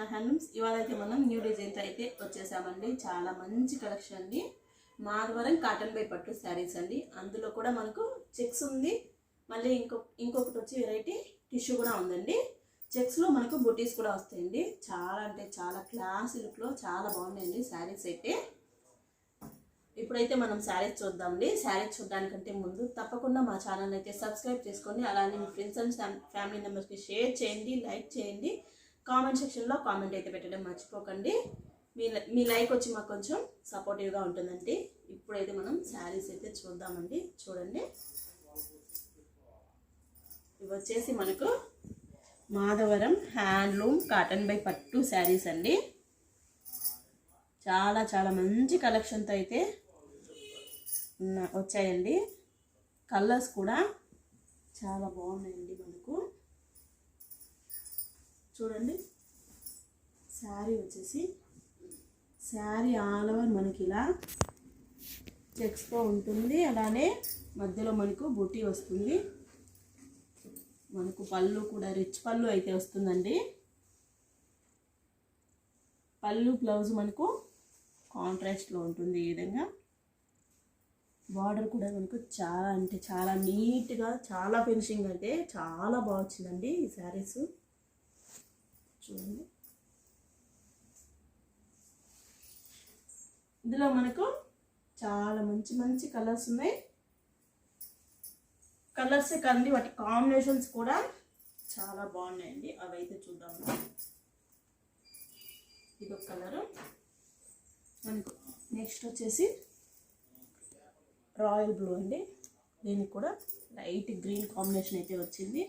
Krishna handlooms. ఇవాళ అయితే మనం న్యూ డిజైన్తో అయితే వచ్చేసామండి. చాలా మంచి కలెక్షన్ అండి. మాధవరం కాటన్ బై పట్టు శారీస్ అండి. అందులో కూడా మనకు చెక్స్ ఉంది. మళ్ళీ ఇంకొక ఇంకొకటి వచ్చి వెరైటీ టిష్యూ కూడా ఉందండి. చెక్స్లో మనకు బుటీస్ కూడా వస్తాయండి. చాలా అంటే చాలా క్లాస్ లుక్లో చాలా బాగున్నాయండి శారీస్ అయితే. ఇప్పుడైతే మనం శారీస్ చూద్దామండి. శారీస్ చూడడానికంటే ముందు తప్పకుండా మా ఛానల్ అయితే సబ్స్క్రైబ్ చేసుకోండి. అలానే మీ ఫ్రెండ్స్ అండ్ ఫ్యామిలీ మెంబర్స్కి షేర్ చేయండి లైక్ చేయండి. కామెంట్ సెక్షన్లో కామెంట్ అయితే పెట్టడం మర్చిపోకండి. మీ మీ లైక్ వచ్చి మాకు కొంచెం సపోర్టివ్గా ఉంటుందండి. ఇప్పుడైతే మనం శారీస్ అయితే చూద్దామండి. చూడండి. ఇవి వచ్చేసి మనకు మాధవరం హ్యాండ్లూమ్ కాటన్ బై పట్టు శారీస్ అండి. చాలా చాలా మంచి కలెక్షన్తో అయితే ఉన్న వచ్చాయండి. కలర్స్ కూడా చాలా బాగున్నాయండి మనకు. చూడండి. శారీ వచ్చేసి శారీ ఆల్ ఓవర్ మనకి ఇలా చెక్స్తో ఉంటుంది. అలానే మధ్యలో మనకు బుటీ వస్తుంది. మనకు పళ్ళు కూడా రిచ్ పళ్ళు అయితే వస్తుందండి. పళ్ళు బ్లౌజ్ మనకు కాంట్రాస్ట్లో ఉంటుంది ఈ విధంగా. బార్డర్ కూడా మనకు చాలా అంటే చాలా నీట్గా చాలా ఫినిషింగ్ అయితే చాలా బాగా వచ్చిందండి ఈ శారీస్. చూడండి. ఇందులో మనకు చాలా మంచి మంచి కలర్స్ ఉన్నాయి. కలర్సే కండి వాటి కాంబినేషన్స్ కూడా చాలా బాగున్నాయండి. అవి అయితే చూద్దాం. ఇది ఒక కలరు. మనకు నెక్స్ట్ వచ్చేసి రాయల్ బ్లూ అండి. దీనికి కూడా లైట్ గ్రీన్ కాంబినేషన్ అయితే వచ్చింది.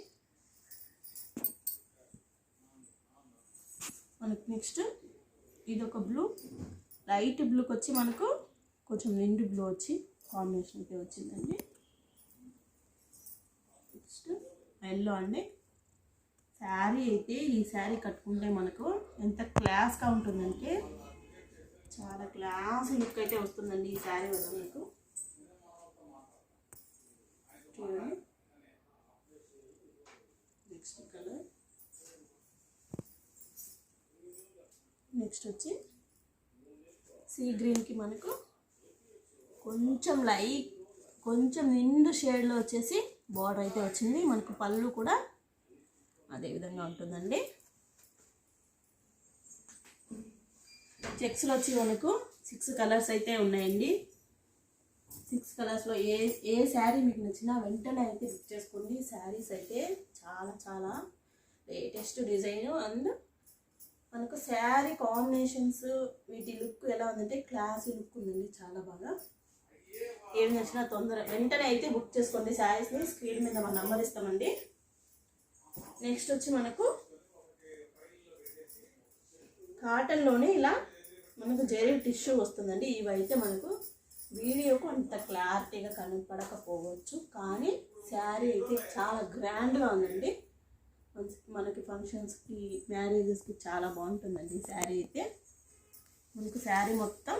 మనకు నెక్స్ట్ ఇది ఒక బ్లూ లైట్ బ్లూకి వచ్చి మనకు కొంచెం నిండు బ్లూ వచ్చి కాంబినేషన్కి వచ్చిందండి. నెక్స్ట్ ఎల్లో అండి. శారీ అయితే ఈ శారీ కట్టుకుంటే మనకు ఎంత క్లాస్గా ఉంటుందంటే చాలా క్లాస్ లుక్ అయితే వస్తుందండి ఈ శారీ వల్ల మీకు. చూడండి నెక్స్ట్ కలర్ నెక్స్ట్ వచ్చి సీ గ్రీన్కి మనకు కొంచెం లైట్ కొంచెం నిండు షేడ్లో వచ్చేసి బార్డర్ అయితే వచ్చింది. మనకు పళ్ళు కూడా అదే విధంగా ఉంటుందండి. చెక్స్లో వచ్చి మనకు సిక్స్ కలర్స్ అయితే ఉన్నాయండి. సిక్స్ కలర్స్లో ఏ ఏ శారీ మీకు నచ్చినా వెంటనే అయితే బుక్ చేసుకోండి. శారీస్ అయితే చాలా చాలా లేటెస్ట్ డిజైన్ అండ్ మనకు శారీ కాంబినేషన్స్ వీటి లుక్ ఎలా ఉందంటే క్లాసీ లుక్ ఉందండి చాలా బాగా. ఏమి నచ్చినా తొందర వెంటనే అయితే బుక్ చేసుకోండి శారీస్ని. స్క్రీన్ మీద మన నంబర్ ఇస్తామండి. నెక్స్ట్ వచ్చి మనకు కాటన్లోనే ఇలా మనకు జరీ టిష్యూ వస్తుందండి. ఇవి అయితే మనకు వీడియోకు అంత క్లారిటీగా కనపడకపోవచ్చు. కానీ శారీ అయితే చాలా గ్రాండ్గా ఉందండి. మనకి ఫంక్షన్స్కి మ్యారేజెస్కి చాలా బాగుంటుందండి ఈ శారీ అయితే. మనకు శారీ మొత్తం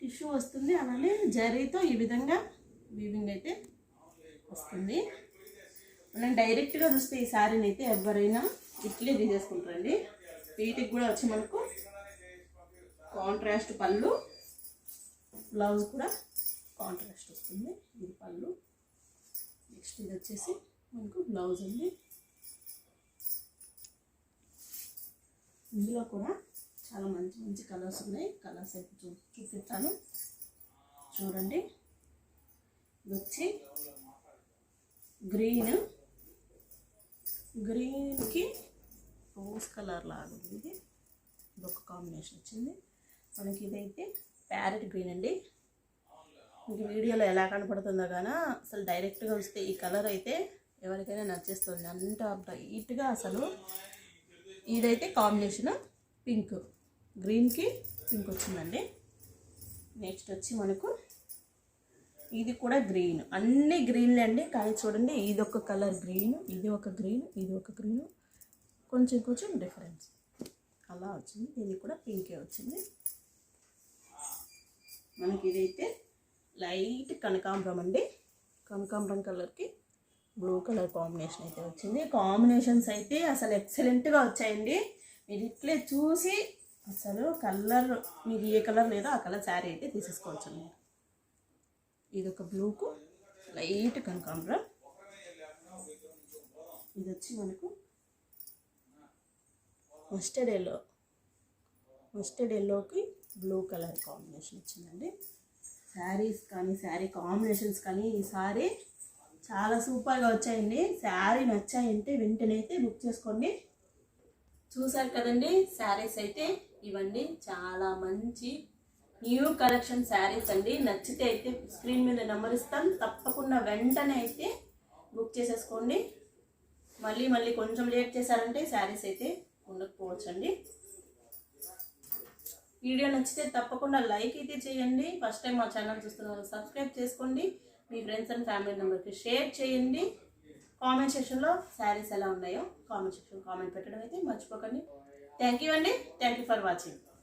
టిష్యూ వస్తుంది. అలానే జరీతో ఈ విధంగా వీవింగ్ అయితే వస్తుంది. మనం డైరెక్ట్గా చూస్తే ఈ శారీని అయితే ఎవరైనా ఇట్లే తీసేసుకుంటారండి. వీటికి కూడా వచ్చి మనకు కాంట్రాస్ట్ పళ్ళు బ్లౌజ్ కూడా కాంట్రాస్ట్ వస్తుంది. ఇది పళ్ళు. నెక్స్ట్ ఇది వచ్చేసి మనకు బ్లౌజ్ ఉంది ఇందులో కూడా చాలా మంచి మంచి కలర్స్ ఉన్నాయి. కలర్స్ అయితే చూ చూపిస్తాను. చూడండి. ఇది వచ్చి గ్రీన్. గ్రీన్కి రోజ్ కలర్ లాగా ఉంది. ఇది ఇది ఒక కాంబినేషన్ వచ్చింది. మనకి ఇదైతే ప్యారెట్ గ్రీన్ అండి. మీకు వీడియోలో ఎలా కనపడుతుందో కానీ అసలు డైరెక్ట్గా వస్తే ఈ కలర్ అయితే ఎవరికైనా నచ్చేస్తుంది. అంత బ్రైట్గా అసలు ఇదైతే కాంబినేషన్ పింక్ గ్రీన్కి పింక్ వచ్చిందండి. నెక్స్ట్ వచ్చి మనకు ఇది కూడా గ్రీన్ అన్ని గ్రీన్లే అండి. కానీ చూడండి ఇది ఒక కలర్ గ్రీన్ ఇది ఒక గ్రీన్ ఇది ఒక గ్రీన్ కొంచెం కొంచెం డిఫరెన్స్ అలా వచ్చింది. ఇది కూడా పింకే వచ్చింది. మనకి ఇదైతే లైట్ కనకాంబరం అండి. కనకాంబరం కలర్కి బ్లూ కలర్ కాంబినేషన్ అయితే వచ్చింది. కాంబినేషన్స్ అయితే అసలు ఎక్సలెంట్గా వచ్చాయండి. మీరు ఇట్లే చూసి అసలు కలర్ మీకు ఏ కలర్ లేదో ఆ కలర్ శారీ అయితే తీసేసుకోవచ్చు మీరు. ఇది ఒక బ్లూకు లైట్ కనకాంబరం. ఇది వచ్చి మనకు మస్టర్డ్ ఎల్లో మస్టర్డ్ ఎల్లోకి బ్లూ కలర్ కాంబినేషన్ వచ్చిందండి. శారీస్ కానీ శారీ కాంబినేషన్స్ కానీ ఈ సారీ చాలా సూపర్గా వచ్చాయండి. శారీ నచ్చాయంటే వెంటనే అయితే బుక్ చేసుకోండి. చూసారు కదండి శారీస్ అయితే ఇవన్నీ చాలా మంచి న్యూ కలెక్షన్ శారీస్ అండి. నచ్చితే అయితే స్క్రీన్ మీద నెంబర్ ఇస్తాను తప్పకుండా వెంటనే అయితే బుక్ చేసేసుకోండి. మళ్ళీ మళ్ళీ కొంచెం లేట్ చేశారంటే శారీస్ అయితే ఉండకపోవచ్చు అండి వీడియో నచ్చితే తప్పకుండా లైక్ అయితే చేయండి. ఫస్ట్ టైం మా ఛానల్ చూస్తున్నారు సబ్స్క్రైబ్ చేసుకోండి. మీ friends and family member share చేయండి. కామెంట్ సెక్షన్లో శారీస్ ఎలా ఉన్నాయో కామెంట్ సెక్షన్ కామెంట్ పెట్టడం అయితే మర్చిపోకండి. థ్యాంక్ యూ అండి. Thank you for watching